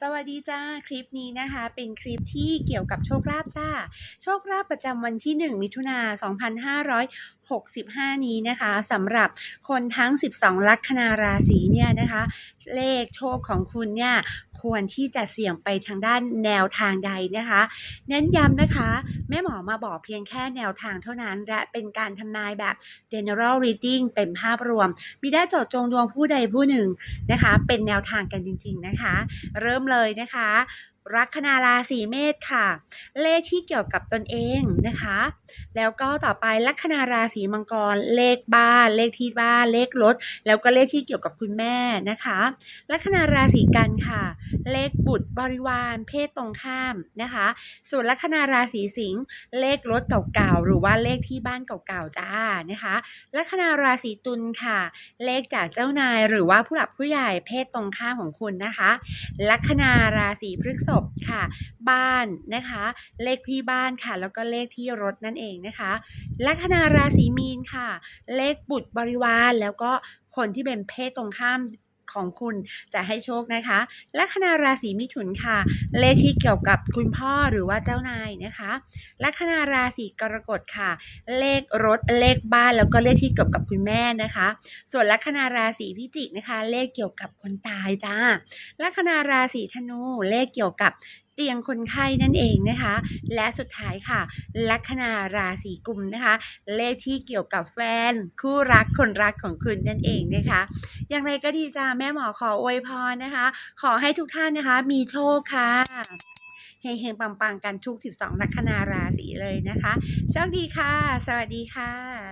สวัสดีจ้า คลิปนี้นะคะ เป็นคลิปที่เกี่ยวกับโชคลาภจ้า โชคลาภประจำวันที่ 1 มิถุนา2565 นี้นะคะสำหรับคนทั้ง 12 ลัคนาราศีเนี่ยนะคะ เลขโชคของคุณเนี่ยควรที่จะเสี่ยงไปทางด้านแนวทางใดนะคะ เน้นย้ำนะคะ แม่หมอมาบอกเพียงแค่แนวทางเท่านั้น และเป็นการทำนายแบบ general reading เป็นภาพรวม มีได้เจาะจงดวงผู้ใดผู้หนึ่งนะคะ เป็นแนวทางกันจริง ๆนะคะ เริ่มเลยนะคะ ลัคนาราศีเมษค่ะ เลขที่เกี่ยวกับตนเองนะคะ แล้วก็ต่อไปลัคนาราศีมังกร เลขบ้าน เลขที่บ้าน เลขรถ แล้วก็เลขที่เกี่ยวกับคุณแม่นะคะ ลัคนาราศีกันค่ะเลขบุตรบริวาร เพศตรงข้ามนะคะ ส่วนลัคนาราศีสิงห์เลขรถเก่าๆหรือว่าเลขที่บ้านเก่าๆจ้านะคะลัคนาราศีตุลค่ะ เลขจากเจ้านายหรือว่าผู้หลักผู้ใหญ่เพศตรงข้ามของคุณนะคะลัคนาราศีพฤษภค่ะ บ้านนะคะ เลขที่บ้านค่ะ แล้วก็เลขที่รถนั่นเองนะคะลัคนาราศีมีนค่ะ เลขบุตรบริวารแล้วก็คนที่เป็นเพศตรงข้าม ของคุณจะให้โชคนะคะลัคนาราศีมิถุนค่ะ เลขที่เกี่ยวกับคุณพ่อหรือว่าเจ้านายนะคะลัคนาราศีกรกฎค่ะ เลขรถเลขบ้านแล้วก็เลขที่เกี่ยวกับคุณแม่นะคะ ส่วนลัคนาราศีพิจิกนะคะ เลขเกี่ยวกับคนตายจ้าลัคนาราศีธนูเลขเกี่ยวกับ เตียงคนไข้นั่นเองนะคะ และสุดท้ายค่ะ ลัคนาราศีกุมนะคะ เลขที่เกี่ยวกับแฟน คู่รักคนรักของคุณนั่นเองนะคะ อย่างไรก็ดีจ้าแม่หมอขออวยพรนะคะ ขอให้ทุกท่านนะคะ มีโชคค่ะเฮงๆปังๆ กันทุก 12 ลัคนาราศีเลยนะคะ โชคดีค่ะ สวัสดีค่ะ